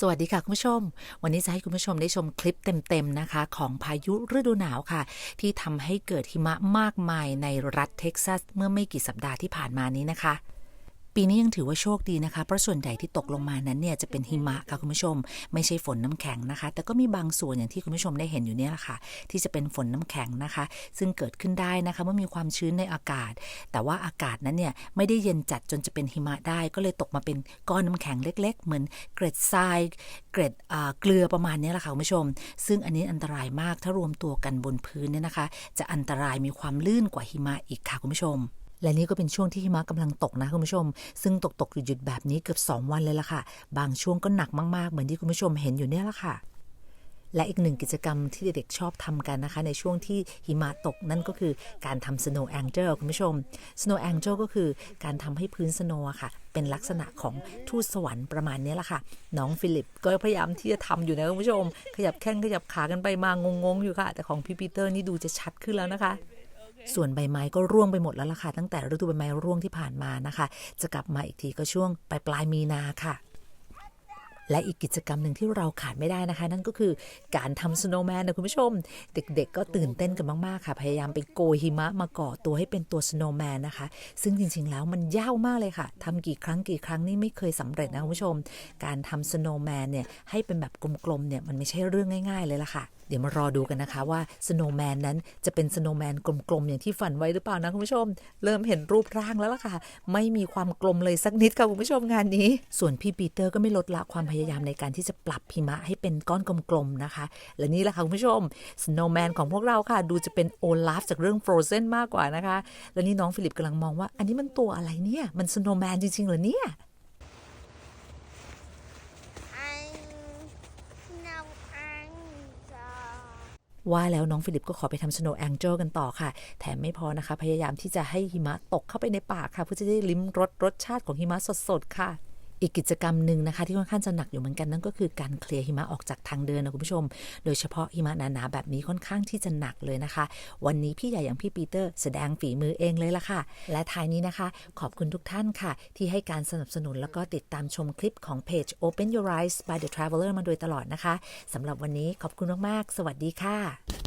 สวัสดีค่ะคุณผู้ชม วันนี้จะให้คุณผู้ชมได้ชมคลิปเต็มๆนะคะ ของพายุฤดูหนาวค่ะ ที่ทำให้เกิดหิมะมากมายในรัฐเท็กซัสเมื่อไม่กี่สัปดาห์ที่ผ่านมานี้นะคะ ปีนี้ยังถือว่าโชคดีนะคะ เพราะส่วนใหญ่ที่ตกลงมานั้นเนี่ยจะเป็นหิมะค่ะคุณผู้ชม ไม่ใช่ฝนน้ำแข็งนะคะ แต่ก็มีบางส่วนอย่างที่คุณผู้ชมได้เห็นอยู่เนี่ยแหละค่ะ ที่จะเป็นฝนน้ำแข็งนะคะ ซึ่งเกิดขึ้นได้นะคะเมื่อมีความชื้นในอากาศ แต่ว่าอากาศนั้นเนี่ยไม่ได้เย็นจัดจนจะเป็นหิมะได้ ก็เลยตกมาเป็นก้อนน้ำแข็งเล็ก ๆ เหมือนเกร็ดทราย เกร็ดเกลือประมาณนี้แหละค่ะคุณผู้ชม ซึ่งอันนี้อันตรายมากถ้ารวมตัวกันบนพื้นเนี่ยนะคะ จะอันตรายมีความลื่นกว่าหิมะอีกค่ะคุณผู้ชม และนี่ก็เป็นช่วงที่หิมะกำลังตกนะคุณผู้ชม ซึ่งตกตกหยุดหยุดแบบนี้เกือบ 2 วันเลยล่ะค่ะ บางช่วงก็หนักมากๆ เหมือนที่คุณผู้ชมเห็นอยู่เนี่ยแหละค่ะและอีกหนึ่งกิจกรรมที่เด็กๆชอบทำกันนะคะ ในช่วงที่หิมะตกนั่นก็คือการทำ snow angel คุณผู้ชม snow angel ก็คือการทำให้พื้น snow ค่ะ เป็นลักษณะของทูตสวรรค์ประมาณนี้แหละค่ะ น้องฟิลิปก็พยายามที่จะทำอยู่นะคุณผู้ชม ขยับแข้งขยับขากันไปมางงๆอยู่ค่ะ แต่ของพี่ปีเตอร์นี่ดูจะชัดขึ้นแล้วนะคะ ส่วนใบไม้ก็ร่วงไปหมดแล้วล่ะค่ะ ตั้งแต่ฤดูใบไม้ร่วงที่ผ่านมานะคะ จะกลับมาอีกทีก็ช่วงปลายปลายมีนาค่ะและอีกกิจกรรมหนึ่งที่เราขาดไม่ได้นะคะ นั่นก็คือการทำสโนว์แมนนะคุณผู้ชม เด็กๆ ก็ตื่นเต้นกันมาก ๆ ค่ะ พยายามไปโกยหิมะมาก่อตัวให้เป็นตัวสโนว์แมนนะคะ ซึ่งจริง ๆ แล้วมันยาวมากเลยค่ะทำกี่ครั้งกี่ครั้งนี่ไม่เคยสำเร็จนะคุณผู้ชม การทำสโนว์แมนเนี่ยให้เป็นแบบกลม ๆ เนี่ยมันไม่ใช่เรื่องง่าย ๆ เลยล่ะค่ะเดี๋ยวมารอดูกันนะคะว่าสโนว์แมนนั้นจะเป็นสโนว์แมนกลมๆ อย่างที่ฝันไว้หรือเปล่านะคุณผู้ชม เริ่มเห็นรูปร่างแล้วล่ะค่ะ ไม่มีความกลมเลยสักนิดค่ะคุณผู้ชมงานนี้ ส่วนพี่ปีเตอร์ก็ไม่ลดละความพยายามในการที่จะปรับหิมะให้เป็นก้อนกลมๆนะคะ และนี่แหละค่ะคุณผู้ชมสโนว์แมนของพวกเราค่ะ ดูจะเป็นโอลาฟจากเรื่อง Frozen มากกว่านะคะ และนี่น้องฟิลิปกำลังมองว่า อันนี้มันตัวอะไรเนี่ยมันสโนว์แมนจริงๆเหรอเนี่ย ว่าแล้วน้องฟิลิปก็ขอไปทำ Snow Angel กันต่อค่ะ แถมไม่พอนะคะ พยายามที่จะให้หิมะตกเข้าไปในปากค่ะ เพื่อจะได้ลิ้มรสรสชาติของหิมะสดๆค่ะ อีกกิจกรรมหนึ่งนะคะ ที่ค่อนข้างจะหนักอยู่เหมือนกันนั่นก็คือการเคลียร์หิมะออกจากทางเดินนะคุณผู้ชม โดยเฉพาะหิมะหนาๆแบบนี้ค่อนข้างที่จะหนักเลยนะคะ วันนี้พี่ใหญ่อย่างพี่ปีเตอร์แสดงฝีมือเองเลยละค่ะ และท้ายนี้นะคะ ขอบคุณทุกท่านค่ะ ที่ให้การสนับสนุนแล้วก็ติดตามชมคลิปของเพจ Open Your Eyes by the Traveler มาโดยตลอดนะคะสำหรับวันนี้ขอบคุณมากๆ สวัสดีค่ะ